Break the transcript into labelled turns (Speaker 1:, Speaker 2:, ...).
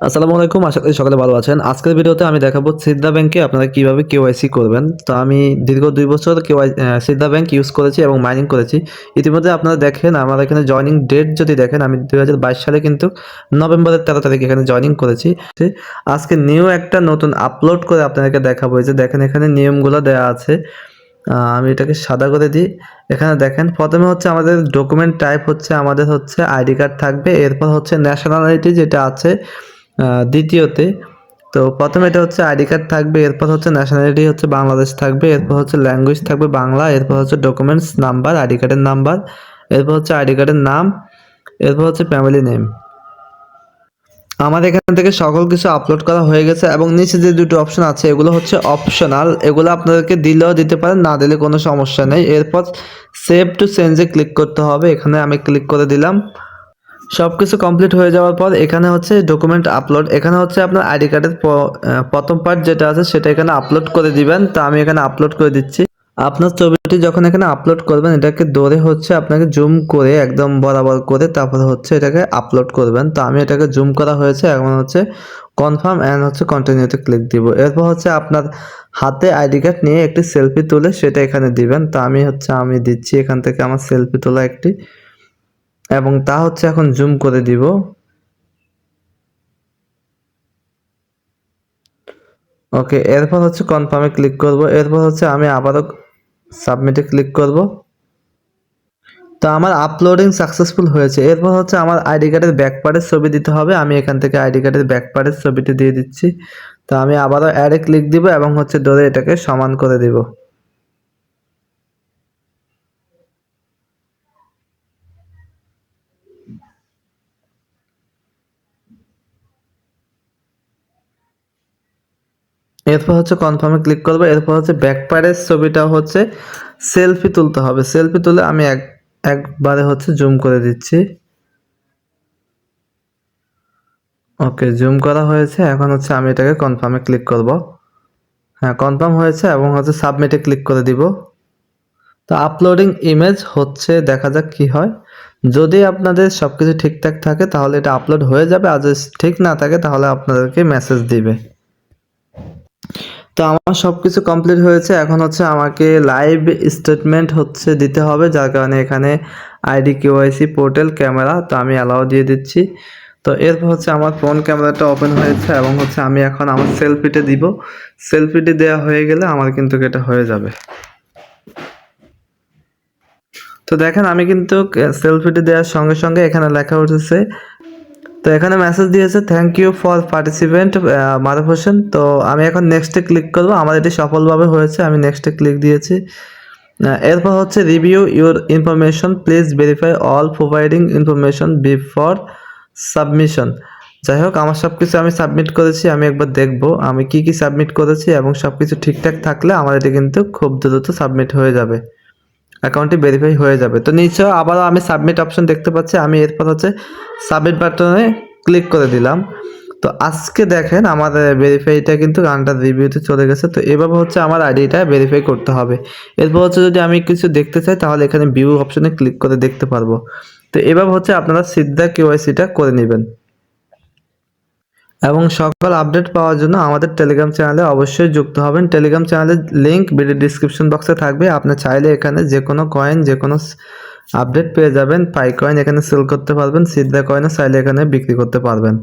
Speaker 1: আসসালামু আলাইকুম, আশা করি সকালে ভালো আছেন। আজকের ভিডিওতে আমি দেখাবো সিদ্ধা ব্যাংকে আপনারা কীভাবে কেওয়াইসি করবেন। তো আমি দীর্ঘ দুই বছর কেওয়াই সিদ্ধা ব্যাংক ইউজ করেছি এবং মাইনিং করেছি। ইতিমধ্যে আপনারা দেখেন, আমার এখানে জয়নিং ডেট যদি দেখেন, আমি দু হাজার বাইশ সালে কিন্তু নভেম্বরের তেরো তারিখ এখানে জয়নিং করেছি। আজকে নিউ একটা নতুন আপলোড করে আপনাদেরকে দেখাবো। যে দেখেন, এখানে নিয়মগুলো দেওয়া আছে। আমি এটাকে সাদা করে দিই। এখানে দেখেন, প্রথমে হচ্ছে আমাদের ডকুমেন্ট টাইপ হচ্ছে, আমাদের হচ্ছে আইডি কার্ড থাকবে। এরপর হচ্ছে ন্যাশনালিটি যেটা আছে দ্বিতীয়তে, তো প্রথমে এটা হচ্ছে আইডি কার্ড থাকবে, এরপর হচ্ছে ন্যাশনালিটি হচ্ছে বাংলাদেশ থাকবে, এরপর হচ্ছে ল্যাঙ্গুয়েজ থাকবে বাংলা, এরপর হচ্ছে ডকুমেন্টস নাম্বার আইডি কার্ডের নাম্বার এরপর হচ্ছে আইডি কার্ডের নাম, এরপর হচ্ছে ফ্যামিলি নেম আমার এখান থেকে সকল কিছু আপলোড করা হয়ে গেছে এবং নিচে যে দুটো অপশন আছে, এগুলো হচ্ছে অপশনাল এগুলো আপনাদেরকে দিলেও দিতে পারেন, না দিলে কোনো সমস্যা নেই। এরপর সেভ টু চেঞ্জে ক্লিক করতে হবে, এখানে আমি ক্লিক করে দিলাম। সব কিছু কমপ্লিট হয়ে যাওয়ার পর এখানে হচ্ছে ডকুমেন্ট আপলোড এখানে হচ্ছে আপনার আইডি কার্ডের প্রথম পার্ট যেটা আছে সেটা এখানে আপলোড করে দিবেন। তো আমি এখানে আপলোড করে দিচ্ছি। আপনার ছবিটি যখন এখানে আপলোড করবেন, এটাকে ধরে হচ্ছে আপনাকে জুম করে একদম বরাবর করে তারপরে হচ্ছে এটাকে আপলোড করবেন। তো আমি এটাকে জুম করা হয়েছে। এখন হচ্ছে কনফার্ম অ্যান্ড হচ্ছে কন্টিনিউতে ক্লিক দিব। এরপর হচ্ছে আপনার হাতে আইডি কার্ড নিয়ে একটি সেলফি তুলে সেটা এখানে দিবেন। তো আমি হচ্ছে, আমি দিচ্ছি এখান থেকে আমার সেলফি তোলা একটি। এবং তা হচ্ছে এখন জুম করে দিব। ওকে এরপর হচ্ছে কনফার্মে ক্লিক করব। এরপর হচ্ছে আমি আবারও সাবমিটে ক্লিক করব। তো আমার আপলোডিং সাকসেসফুল হয়েছে। এরপর হচ্ছে আমার আইডি কার্ডের ব্যাক পার্টের ছবি দিতে হবে। আমি এখান থেকে আইডি কার্ডের ব্যাক পার্টের ছবিটি দিয়ে দিচ্ছি। তো আমি আবারও অ্যাডে ক্লিক দিব এবং হচ্ছে ধরে এটাকে সমান করে দিব। এরপর হচ্ছে কনফার্মে ক্লিক করব, এরপর হচ্ছে ব্যাক পার্টের ছবিটা হচ্ছে সেলফি তুলতে হবে। সেলফি তুলে আমি এক, একবারে হচ্ছে জুম করে দিচ্ছি। ওকে জুম করা হয়েছে, এখন হচ্ছে আমি এটাকে কনফার্মে ক্লিক করব। হ্যাঁ কনফার্ম হয়েছে এবং হচ্ছে সাবমিটে ক্লিক করে দিব। তো আপলোডিং ইমেজ হচ্ছে, দেখা যাক কি হয়। যদি আপনাদের সব কিছু ঠিকঠাক থাকে, তাহলে এটা আপলোড হয়ে যাবে। আর যদি ঠিক না থাকে, তাহলে আপনাদেরকে মেসেজ দিবে। তো আমার সব কিছু কমপ্লিট হয়েছে। এখন হচ্ছে আমাকে লাইভ স্টেটমেন্ট হচ্ছে দিতে হবে, যার কারণে এখানে আইডি কেওয়াইসি পোর্টাল ক্যামেরা তো আমি অ্যালাউ দিয়ে দিচ্ছি। তো এরপর হচ্ছে আমার ফোন ক্যামেরাটা ওপেন হয়েছে এবং হচ্ছে আমি এখন আমার সেলফিতে দিব। সেলফিটি দেওয়া হয়ে গেলে আমার কিন্তু এটা হয়ে যাবে। তো দেখেন, আমি কিন্তু সেলফিটি দেওয়ার সঙ্গে সঙ্গে এখানে লেখা উঠেছে তো এখানে মেসেজ দিয়েছে thank you for participant Maruf Hossain. তো আমি এখন নেক্সটে ক্লিক করব। আমার এটি সফলভাবে হয়েছে, আমি নেক্সটে ক্লিক দিয়েছি। এরপর হচ্ছে review your information please verify all providing information before submission যাই হোক, আমার সব কিছু আমি সাবমিট করেছি, আমি একবার দেখব, আমি কি কি সাবমিট করেছি এবং সব কিছু ঠিকঠাক থাকলে আমার এটি কিন্তু খুব দ্রুত সাবমিট হয়ে যাবে। অ্যাকাউন্টটি ভেরিফাই হয়ে যাবে। তো নিচে আবারও আমি সাবমিট অপশন দেখতে পাচ্ছি। আমি এরপর হচ্ছে সাবমিট বাটনে ক্লিক করে দিলাম। তো আজকে দেখেন আমার ভেরিফাইটা কিন্তু আন্ডার রিভিউতে চলে গেছে। তো এভাবে হচ্ছে আমার আইডিটা ভেরিফাই করতে হবে। এরপর হচ্ছে যদি আমি কিছু দেখতে চাই, তাহলে এখানে ভিউ অপশনে ক্লিক করে দেখতে পারব। তো এভাবে হচ্ছে আপনারা সিদ্ধা কেওয়াইসিটা করে নেবেন। এবং সকল আপডেট পাওয়ার জন্য আমাদের টেলিগ্রাম চ্যানেলে অবশ্যই যুক্ত হবেন। টেলিগ্রাম চ্যানেলের লিঙ্ক ভিডিও ডিসক্রিপশন বক্সে থাকবে। আপনি চাইলে এখানে যে কোনো কয়েন যে কোনো আপডেট পেয়ে যাবেন। পাই কয়েন এখানে সেল করতে পারবেন সিদ্ধা কয়েনও চাইলে এখানে বিক্রি করতে পারবেন।